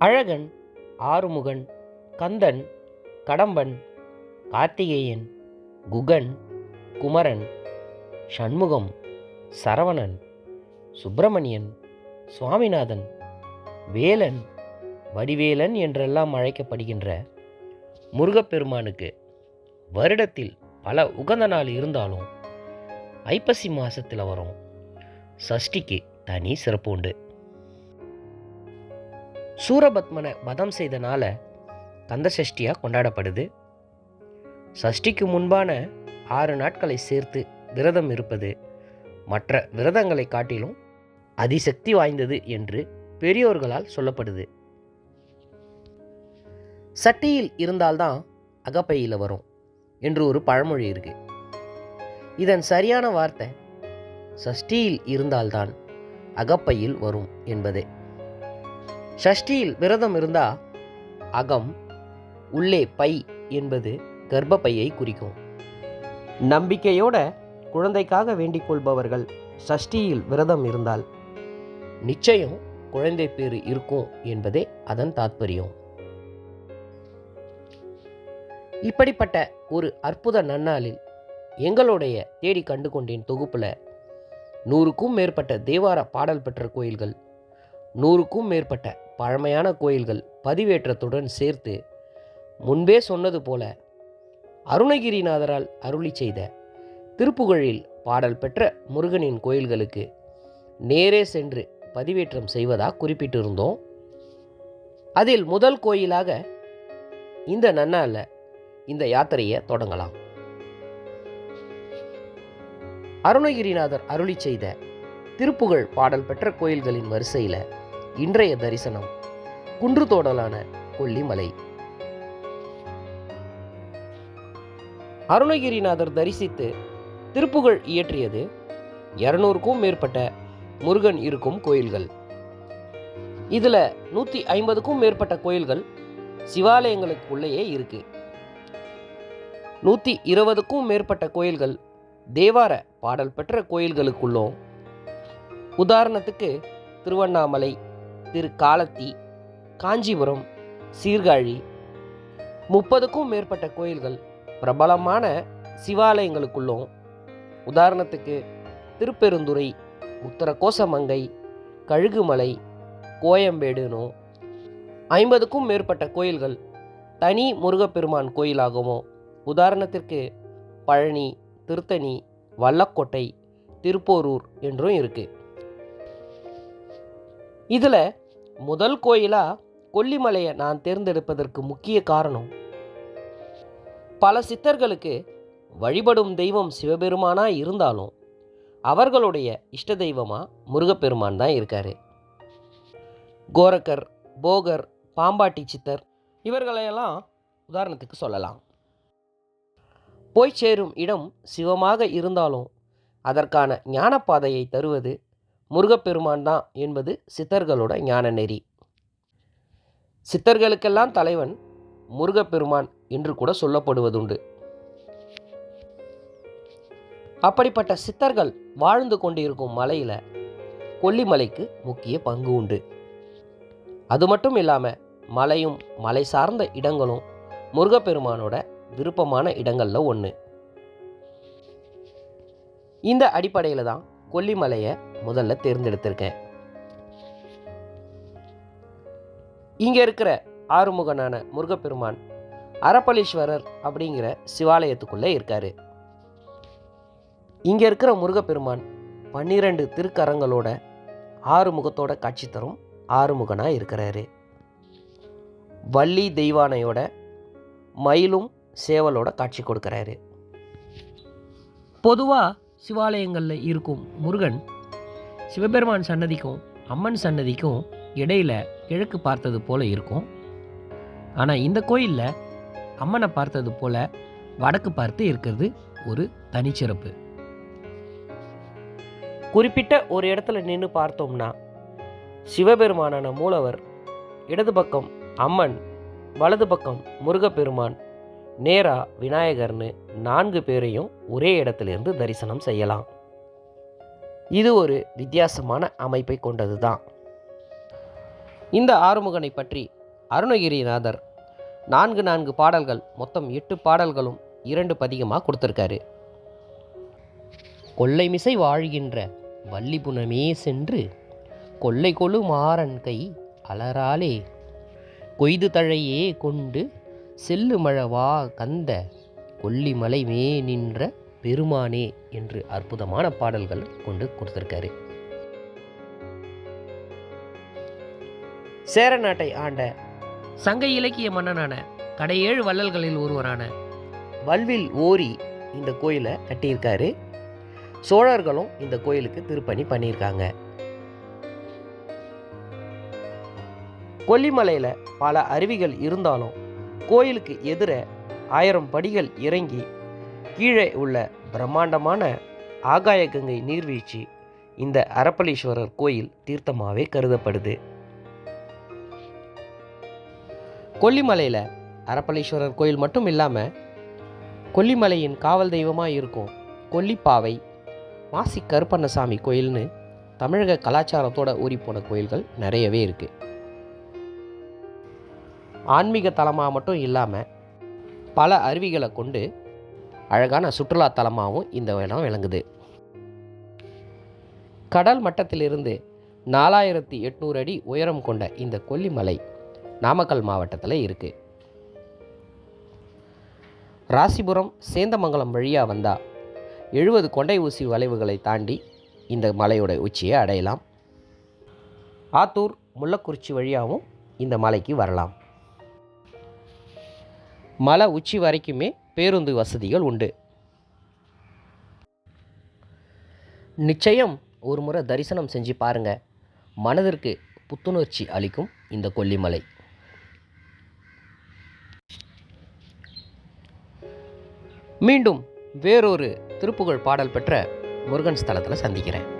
அழகன் ஆறுமுகன் கந்தன் கடம்பன் கார்த்திகேயன் குகன் குமரன் சண்முகம் சரவணன் சுப்பிரமணியன் சுவாமிநாதன் வேலன் வடிவேலன் என்றெல்லாம் அழைக்கப்படுகின்ற முருகப்பெருமானுக்கு வருடத்தில் பல உகந்த நாள் இருந்தாலும் ஐப்பசி மாதத்தில் வரும். சஷ்டிக்கு தனி சிறப்பு உண்டு. சூரபத்மனை வதம் செய்தனால கந்த சஷ்டியாக கொண்டாடப்படுது. சஷ்டிக்கு முன்பான ஆறு நாட்களை சேர்த்து விரதம் இருப்பது மற்ற விரதங்களை காட்டிலும் அதிசக்தி வாய்ந்தது என்று பெரியோர்களால் சொல்லப்படுது. சட்டியில் இருந்தால்தான் அகப்பையில் வரும் என்று ஒரு பழமொழி இருக்கு. இதன் சரியான வார்த்தை சஷ்டியில் இருந்தால்தான் அகப்பையில் வரும் என்பதே. சஷ்டியில் விரதம் இருந்தா அகம் உள்ளே பை என்பது கர்ப்பப்பையை குறிக்கும். நம்பிக்கையோட குழந்தைக்காக வேண்டிக் கொள்பவர்கள் சஷ்டியில் விரதம் இருந்தால் நிச்சயம் குழந்தை பேறு இருக்கும் என்பதே அதன் தாத்பரியம். இப்படிப்பட்ட ஒரு அற்புத நன்னாளில் எங்களுடைய தேடி கண்டு கொண்டேன் தொகுப்பில் நூறுக்கும் மேற்பட்ட தேவார பாடல் பெற்ற கோயில்கள் நூறுக்கும் மேற்பட்ட பழமையான கோயில்கள் பதிவேற்றத்துடன் சேர்த்து முன்பே சொன்னது போல அருணகிரிநாதரால் அருளி செய்த திருப்புகழில் பாடல் பெற்ற முருகனின் கோயில்களுக்கு நேரே சென்று பதிவேற்றம் செய்வதாக குறிப்பிட்டிருந்தோம். அதில் முதல் கோயிலாக இந்த நன்னால இந்த யாத்திரையை தொடங்கலாம். அருணகிரிநாதர் அருளி செய்த திருப்புகழ் பாடல் பெற்ற கோயில்களின் வரிசையில் இன்றைய தரிசனம் குன்றுதோடலான கொல்லிமலை. அருணகிரிநாதர் தரிசித்து திருப்புகழ் இயற்றியது இரநூறுக்கும் மேற்பட்ட முருகன் இருக்கும் கோயில்கள். இதில் நூற்றி ஐம்பதுக்கும் மேற்பட்ட கோயில்கள் சிவாலயங்களுக்கு உள்ளேயே இருக்கு. நூற்றி இருபதுக்கும் மேற்பட்ட கோயில்கள் தேவார பாடல் பெற்ற கோயில்களுக்குள்ளும் உதாரணத்துக்கு திருவண்ணாமலை திருக்காலத்தி காஞ்சிபுரம் சீர்காழி. முப்பதுக்கும் மேற்பட்ட கோயில்கள் பிரபலமான சிவாலயங்களுக்குள்ளும். உதாரணத்துக்கு திருப்பெருந்துறை உத்தரகோசமங்கை கழுகுமலை கோயம்பேடுனும் ஐம்பதுக்கும் மேற்பட்ட கோயில்கள் தனி முருகப்பெருமான் கோயிலாகவும் உதாரணத்திற்கு பழனி திருத்தணி வல்லக்கோட்டை திருப்போரூர் என்றும் இருக்குது இதில் முதல் கோயிலாக கொல்லிமலையை நான் தேர்ந்தெடுப்பதற்கு முக்கிய காரணம். பல சித்தர்களுக்கு வழிபடும் தெய்வம் சிவபெருமானாக இருந்தாலும் அவர்களுடைய இஷ்ட தெய்வமாக முருகப்பெருமான் தான் இருக்கார். கோரக்கர் போகர் பாம்பாட்டி சித்தர் இவர்களையெல்லாம் உதாரணத்துக்கு சொல்லலாம். போய் சேரும் இடம் சிவமாக இருந்தாலும் அதற்கான ஞானப்பாதையை தருவது முருகப்பெருமான் தான் என்பது சித்தர்களோட ஞான நெறி. சித்தர்களுக்கெல்லாம் தலைவன் முருகப்பெருமான் என்று கூட சொல்லப்படுவதுண்டு. அப்படிப்பட்ட சித்தர்கள் வாழ்ந்து கொண்டிருக்கும் மலையில் கொல்லிமலைக்கு முக்கிய பங்கு உண்டு. அது மட்டும் இல்லாமல் மலையும் மலை சார்ந்த இடங்களும் முருகப்பெருமானோட விருப்பமான இடங்களில் ஒன்று இந்த அடிப்படையில் தான் கொல்லிமலையை முதல்ல தேர்ந்தெடுத்திருக்கேன். இங்கே இருக்கிற ஆறுமுகனான முருகப்பெருமான் அரப்பளீஸ்வரர் அப்படிங்கிற சிவாலயத்துக்குள்ளே இருக்கார். இங்கே இருக்கிற முருகப்பெருமான் பன்னிரண்டு திருக்கரங்களோட ஆறு முகத்தோட காட்சி தரும் ஆறுமுகனாக இருக்கிறாரு. வள்ளி தெய்வானையோட மயிலும் சேவலோட காட்சி கொடுக்குறாரு. பொதுவாக சிவாலயங்களில் இருக்கும் முருகன் சிவபெருமான் சன்னதிக்கும் அம்மன் சன்னதிக்கும் இடையில கிழக்கு பார்த்தது போல் இருக்கும். ஆனால் இந்த கோயிலில் அம்மனை பார்த்தது போல் வடக்கு பார்த்து இருக்கிறது ஒரு தனிச்சிறப்பு. குறிப்பிட்ட ஒரு இடத்துல நின்று பார்த்தோம்னா சிவபெருமானான மூலவர் இடது பக்கம் அம்மன் வலது பக்கம் முருகப்பெருமான் நேரா விநாயகர்னு நான்கு பேரையும் ஒரே இடத்திலிருந்து தரிசனம் செய்யலாம். இது ஒரு வித்தியாசமான அமைப்பை கொண்டது தான் இந்த ஆறுமுகனை பற்றி அருணகிரிநாதர் நான்கு நான்கு பாடல்கள் மொத்தம் எட்டு பாடல்களும் இரண்டு பதிகமாக கொடுத்துருக்காரு. கொள்ளைமிசை வாழ்கின்ற வள்ளிபுணமே சென்று கொள்ளை கொழு மாறன் கை அலராலே கொய்து தழையே கொண்டு செல்லுமழவா கந்த கொல்லிமலை மே நின்ற பெருமானே என்று அற்புதமான பாடல்கள் கொண்டு கொடுத்துருக்காரு. சேர நாட்டை ஆண்ட சங்க இலக்கிய மன்னனான கடையேழு வள்ளல்களில் ஒருவரான வல்வில் ஓரி இந்த கோயிலை கட்டியிருக்காரு. சோழர்களும் இந்த கோயிலுக்கு திருப்பணி பண்ணியிருக்காங்க. கொல்லிமலையில் பல அருவிகள் இருந்தாலும் கோயிலுக்கு எதிர ஆயிரம் படிகள் இறங்கி கீழே உள்ள பிரம்மாண்டமான ஆகாய கங்கை நீர்வீழ்ச்சி இந்த அரப்பளீஸ்வரர் கோயில் தீர்த்தமாகவே கருதப்படுது. கொல்லிமலையில் அரப்பளீஸ்வரர் கோயில் மட்டும் இல்லாமல் கொல்லிமலையின் காவல் தெய்வமாக இருக்கும் கொல்லிப்பாவை மாசி கருப்பண்ணசாமி கோயில்னு தமிழக கலாச்சாரத்தோட ஊறிப்போன கோயில்கள் நிறையவே இருக்குது ஆன்மீக தலமாக மட்டும் இல்லாமல் பல அருவிகளை கொண்டு அழகான சுற்றுலா தலமாகவும் இந்த இடம் விளங்குது. கடல் மட்டத்திலிருந்து நாலாயிரத்தி எட்நூறு அடி உயரம் கொண்ட இந்த கொல்லிமலை நாமக்கல் மாவட்டத்தில் இருக்குது ராசிபுரம் சேந்தமங்கலம் வழியாக வந்தால் எழுபது கொண்டை ஊசி வளைவுகளை தாண்டி இந்த மலையோட உச்சியை அடையலாம். ஆத்தூர் முள்ளக்குறிச்சி வழியாகவும் இந்த மலைக்கு வரலாம். மலை உச்சி வரைக்குமே பேருந்து வசதிகள் உண்டு. நிச்சயம் ஒரு முறை தரிசனம் செஞ்சு பாருங்க. மனதிற்கு புத்துணர்ச்சி அளிக்கும் இந்த கொல்லிமலை. மீண்டும் வேறொரு திருப்புகழ் பாடல் பெற்ற முருகன் ஸ்தலத்தில் சந்திக்கிறேன்.